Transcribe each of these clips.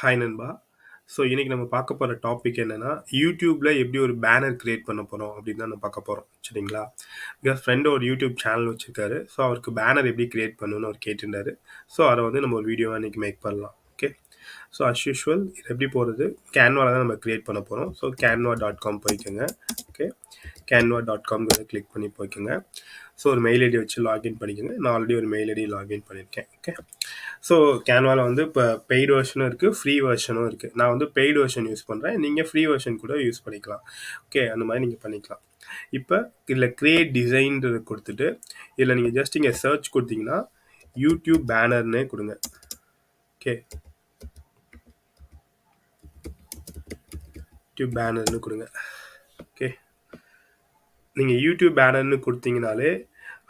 Hi நண்பா. So இன்னைக்கு நம்ம பார்க்க போகிற டாபிக் என்னென்னா யூடியூப்பில் எப்படி ஒரு பேனர் கிரியேட் பண்ண போகிறோம் அப்படின்னு தான் நம்ம பார்க்க போகிறோம் சரிங்களா? பிகாஸ் ஃப்ரெண்டு ஒரு யூடியூப் சேனல் வச்சுருக்காரு. ஸோ அவருக்கு பேனர் எப்படி கிரியேட் பண்ணணும்னு அவர் கேட்டிருந்தாரு. ஸோ அதை வந்து நம்ம ஒரு வீடியோவாக இன்றைக்கி மேக் பண்ணலாம். ஓகே ஸோ அஸ் யூஷுவல் இது எப்படி போகிறது கேன்வாவில் தான் நம்ம கிரியேட் பண்ண போகிறோம் ஸோ கேன்வா டாட் காம் போய்க்கோங்க. ஓகே கேன்வா டாட் காம்ங்கிறத கிளிக் பண்ணி போய்க்கோங்க. ஸோ ஒரு மெயில் ஐடி வச்சு லாகின் பண்ணிக்கோங்க. நான் ஆல்ரெடி ஒரு மெயில் ஐடி லாகின் பண்ணியிருக்கேன் ஓகே ஸோ கேன்வாவில் வந்து இப்போ பெய்டு வெர்ஷனும் இருக்குது ஃப்ரீ வெர்ஷனும் இருக்குது நான் வந்து பெய்டு வெர்ஷன் யூஸ் பண்ணுறேன் நீங்கள் ஃப்ரீ வெர்ஷன் கூட யூஸ் பண்ணிக்கலாம். ஓகே அந்த மாதிரி நீங்கள் பண்ணிக்கலாம். இப்போ இதில் கிரியேட் டிசைன்றது கொடுத்துட்டு இதில் நீங்கள் ஜஸ்ட் இங்கே சர்ச் கொடுத்தீங்கன்னா யூடியூப் பேனர்னே கொடுங்க. ஓகே யூடியூப் பேனர்னு கொடுங்க. ஓகே நீங்கள் யூடியூப் பேனர்னு கொடுத்தீங்கனாலே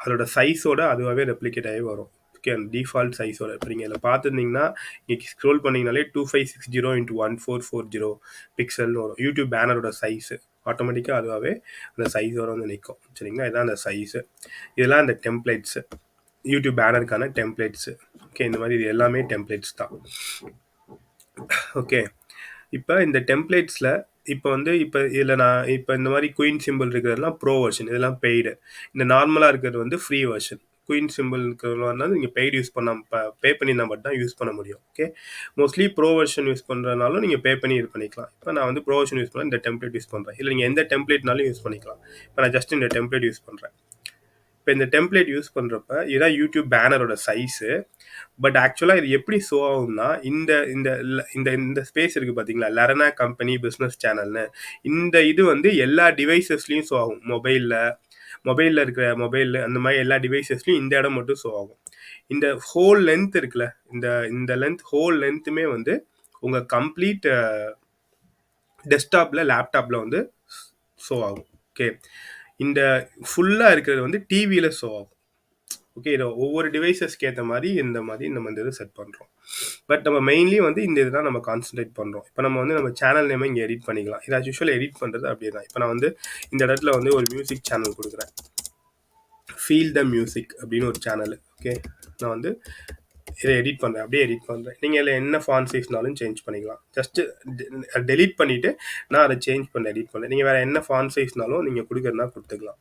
அதோட சைஸோட அதுவாகவே ரெப்ளிகேட் ஆகி வரும். ஓகே அந்த டிஃபால்ட் சைஸோட இப்போ நீங்கள் இதில் பார்த்துருந்தீங்கன்னா நீங்கள் ஸ்க்ரோல் பண்ணிங்கனாலே two five six zero into one four four zero பிக்சல்னு வரும். யூடியூப் பேனரோட சைஸு ஆட்டோமேட்டிக்காக அதுவாகவே அந்த சைஸோட வந்து நிற்கும் சரிங்களா? இதான் அந்த சைஸு இதெல்லாம் அந்த டெம்ப்ளேட்ஸு யூடியூப் பேனருக்கான டெம்ப்ளேட்ஸு ஓகே இந்த மாதிரி இது எல்லாமே டெம்ப்ளேட்ஸ் தான். ஓகே இப்போ இந்த டெம்ப்ளேட்ஸில் இப்போ வந்து இப்போ இதில் நான் இப்போ இந்த மாதிரி குயின் சிம்பிள் இருக்கிறதுலாம் ப்ரோ வெர்ஷன் இதெல்லாம் பெய்டு இந்த நார்மலாக இருக்கிறது வந்து ஃப்ரீ வெர்ஷன் குயின் சிம்பிள் இருக்கிறதுனால நீங்கள் பெய்டு யூஸ் பண்ண பே பண்ணினா மட்டும் தான் யூஸ் பண்ண முடியும் okay mostly pro version use பண்ணுறதுனாலும் நீங்கள் பே பண்ணி இது பண்ணிக்கலாம். இப்போ நான் வந்து ப்ரோ வெர்ஷன் யூஸ் பண்ண இந்த டெம்ப்ளேட் யூஸ் பண்ணுறேன் இல்லை நீங்கள் எந்த டெம்ப்ளேட்னாலும் யூஸ் பண்ணிக்கலாம். இப்போ நான் ஜஸ்ட் இந்த டெம்ப்ளேட் யூஸ் பண்ணுறேன் இப்போ இந்த டெம்ப்ளேட் யூஸ் பண்ணுறப்ப இதுதான் யூடியூப் பேனரோட சைஸு பட் ஆக்சுவலாக இது எப்படி ஷோ ஆகும்னா இந்த இந்த இந்த இந்த ஸ்பேஸ் இருக்குது பார்த்தீங்களா லெரனா கம்பெனி பிஸ்னஸ் சேனல்னு இந்த இது வந்து எல்லா டிவைசஸ்லையும் ஷோ ஆகும். மொபைலில் மொபைலில் இருக்கிற மொபைல் அந்த மாதிரி எல்லா டிவைசஸ்லையும் இந்த இடம் மட்டும் ஷோ ஆகும். இந்த ஹோல் லென்த் இருக்குல்ல இந்த இந்த லென்த் ஹோல் லென்த்துமே வந்து உங்கள் கம்ப்ளீட் டெஸ்க்டாப்பில் லேப்டாப்பில் வந்து ஷோ ஆகும். ஓகே இந்த ஃபுல்லாக இருக்கிறது வந்து டிவியில் ஷோ ஆகும். ஓகே இதை ஒவ்வொரு டிவைசஸ்க்கு ஏற்ற மாதிரி இந்த மாதிரி நம்ம இந்த இது செட் பண்ணுறோம் பட் நம்ம மெயின்லி வந்து இந்த இதுதான் நம்ம கான்சென்ட்ரேட் பண்ணுறோம் இப்போ நம்ம வந்து நம்ம சேனல் நேம் இங்கே எடிட் பண்ணிக்கலாம். இதை யூஸ்வல் எடிட் பண்ணுறது அப்படியே தான். இப்போ நான் வந்து இந்த இடத்துல வந்து ஒரு மியூசிக் சேனல் கொடுக்குறேன். ஃபீல் த மியூசிக் அப்படின்னு ஒரு சேனல் ஓகே நான் வந்து இதை எடிட் பண்ணுறேன் அப்படியே எடிட் பண்ணுறேன் நீங்கள் இதில் என்ன ஃபான் சைஸ்னாலும் சேஞ்ச் பண்ணிக்கலாம். ஜஸ்ட்டு டெலீட் பண்ணிவிட்டு நான் அதை சேஞ்ச் பண்ண எடிட் பண்ணேன் நீங்கள் வேறு என்ன ஃபான் சைஸ்னாலும் நீங்கள் கொடுக்குறதுனா கொடுத்துக்கலாம்.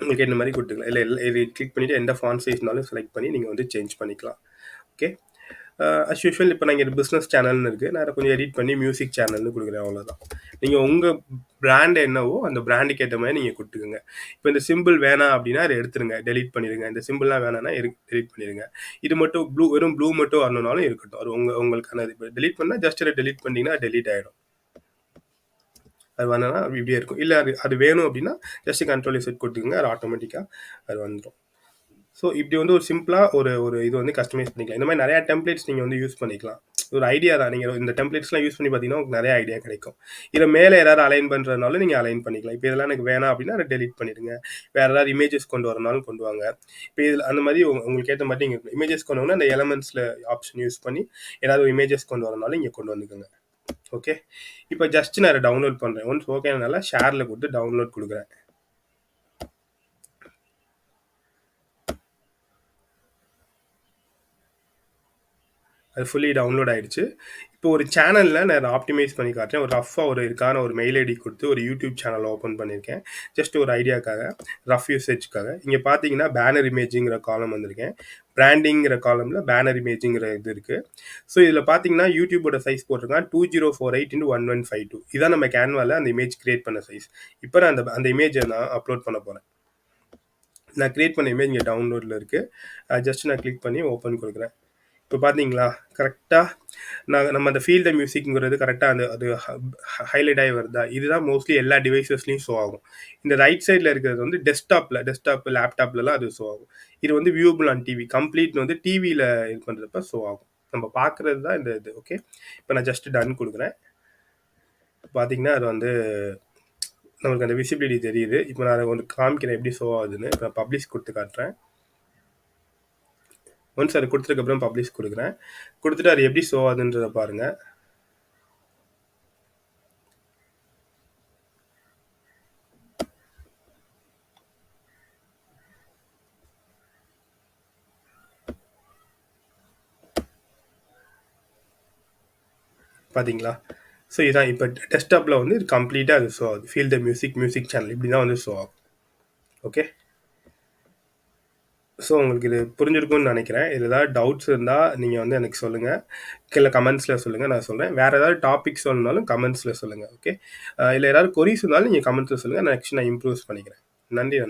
உங்களுக்கு இந்த மாதிரி கொடுத்துக்கலாம்? இல்லை இல்லை இதை கிளிக் பண்ணிவிட்டு எந்த ஃபான் சைஸ்னாலும் செலக்ட் பண்ணி நீங்கள் வந்து சேஞ்ச் பண்ணிக்கலாம். ஓகே அஸ் யூஷுவல் இப்போ நாங்கள் பிஸ்னஸ் சேனல்னு இருக்குது நான் கொஞ்சம் எடிட் பண்ணி மியூசிக் சேனல்னு கொடுக்குறேன் அவ்வளோதான் நீங்கள் உங்கள் பிராண்ட் என்னவோ அந்த பிராண்டுக்கு ஏற்ற மாதிரி நீங்கள் கொடுத்துக்குங்க. இப்போ இந்த சிம்பிள் வேணாம் அப்படின்னா அதை எடுத்துருங்க டெலிட் பண்ணிடுங்க. இந்த சிம்பிள்லாம் வேணாம்னா டெலிட் பண்ணிடுங்க. இது மட்டும் ப்ளூ வெறும் ப்ளூ மட்டும் வரணுனாலும் இருக்கட்டும். அது உங்கள் உங்களுக்கான இப்போ டெலிட் பண்ணால் ஜஸ்ட் அதை டெலிட் பண்ணிங்கன்னா டெலிட் ஆகிடும் அது வேணாம்னா இப்படியே இருக்கும். இல்லை அது அது வேணும் அப்படின்னா ஜஸ்ட் கண்ட்ரோல் செட் கொடுத்துக்கோங்க அது ஆட்டோமேட்டிக்காக அது வந்துடும் ஸோ இப்படி வந்து ஒரு சிம்பிளாக ஒரு ஒரு இது வந்து கஸ்டமைஸ் பண்ணிக்கலாம். இந்த மாதிரி நிறையா டெம்ப்ளேட்ஸ் நீங்கள் வந்து யூஸ் பண்ணிக்கலாம். ஒரு ஐடியா தான். நீங்கள் இந்த டெம்ப்ளேட்ஸ்லாம் யூஸ் பண்ணி பார்த்தீங்கன்னா உங்களுக்கு நிறைய ஐடியா கிடைக்கும். இதில் மேலே யாராவது அலைன் பண்ணுறதுனால நீங்கள் அலைன் பண்ணிக்கலாம். இப்போ இதெல்லாம் எனக்கு வேணாம் அப்படின்னா அதை டெலிட் பண்ணிடுங்க. வேறு ஏதாவது இமேஜஸ் கொண்டு வரனாலும் கொண்டு வாங்க. இப்போ இதில் அந்த மாதிரி உங்களுக்கு ஏற்ற மாதிரி நீங்கள் இமேஜஸ் கொண்டு வந்து அந்த எலமெண்ட்ஸில் ஆப்ஷன் யூஸ் பண்ணி ஏதாவது இமேஜஸ் கொண்டு வரனாலும் இங்கே கொண்டு வந்துக்கோங்க. ஓகே இப்போ ஜஸ்ட் நான் டவுன்லோட் பண்ணுறேன் ஒன்ஸ் ஓகேனால ஷேரில் கொடுத்து டவுன்லோட் கொடுக்குறேன். அது ஃபுல்லி டவுன்லோட் ஆகிடுச்சு இப்போ ஒரு சேனலில் நான் அதை ஆப்டிமைஸ் பண்ணி காட்டுறேன். ஒரு ரஃபாக ஒரு இருக்கான ஒரு மெயில் ஐடி கொடுத்து ஒரு யூடியூப் சேனல் ஓப்பன் பண்ணியிருக்கேன் ஜஸ்ட் ஒரு ஐடியாக்காக ரஃப் யூசேஜ்க்காக இங்கே பார்த்தீங்கன்னா பேனர் இமேஜுங்கிற காலம் வந்திருக்கேன். பிராண்டிங்கிற காலமில் பேனர் இமேஜுங்கிற இது இருக்குது ஸோ இதில் பார்த்தீங்கன்னா யூடியூபோட சைஸ் போட்டிருக்கான். Two zero four eight into one one five two இதான் நம்ம கேன்வாவில் அந்த இமேஜ் கிரியேட் பண்ண சைஸ் இப்போ நான் அந்த அந்த இமேஜை நான் அப்லோட் பண்ண போகிறேன் நான் கிரியேட் பண்ண இமேஜ் இங்கே டவுன்லோடில் இருக்குது ஜஸ்ட் நான் கிளிக் பண்ணி ஓப்பன் கொடுக்குறேன். இப்போ பார்த்தீங்களா கரெக்டாக நான் நம்ம அந்த ஃபீல்டு மியூசிக்ங்கிறது கரெக்டாக அந்த அது ஹைலைட் ஆகி வருதா? இதுதான் மோஸ்ட்லி எல்லா டிவைசஸ்லையும் ஷோ ஆகும். இந்த ரைட் சைடில் இருக்கிறது வந்து டெஸ்க்டாப்பில் டெஸ்க்டாப் லேப்டாப்லலாம் அது ஷோ ஆகும். இது வந்து வியூபிள் ஆன் டிவி கம்ப்ளீட் வந்து டிவியில் இது பண்ணுறப்ப ஷோ ஆகும். நம்ம பார்க்குறது தான் இந்த இது ஓகே இப்போ நான் ஜஸ்ட் டன் கொடுக்குறேன். பார்த்தீங்கன்னா அது வந்து நம்மளுக்கு அந்த விசிபிலிட்டி தெரியுது. இப்போ நான் அதை வந்து காமிக்கிறேன் எப்படி ஷோ ஆகுதுன்னு. இப்போ பப்ளிஷ் கொடுத்து காட்டுறேன். ஒன்ஸ் அது கொடுத்ததுக்கப்புறம் பப்ளிஷ் கொடுக்குறேன். கொடுத்துட்டு அது எப்படி? ஷோ ஆகுதுன்றதை பாருங்கள் பார்த்தீங்களா ஸோ இதான் இப்போ டெஸ்க்டாப்பில் வந்து கம்ப்ளீட்டாக அது ஷோ ஆகுது. Feel the music music channel இப்படி தான் வந்து ஷோ ஆகும். ஓகே ஸோ உங்களுக்கு இது புரிஞ்சிருக்கும்னு நினைக்கிறேன். இது ஏதாவது டவுட்ஸ் இருந்தால் நீங்கள் வந்து எனக்கு சொல்லுங்கள் கீழே கமெண்ட்ஸில் சொல்லுங்கள் நான் சொல்கிறேன் வேறு ஏதாவது டாபிக்ஸ் சொல்லணும்னாலும் கமெண்ட்ஸில் சொல்லுங்கள் ஓகே இல்லை ஏதாவது கொரிஸ் இருந்தாலும் நீங்கள் கமெண்ட்ஸில் சொல்லுங்கள் நெக்ஸ்ட் நான் இம்ப்ரூவ்ஸ் பண்ணிக்கிறேன். நன்றி நன்றி.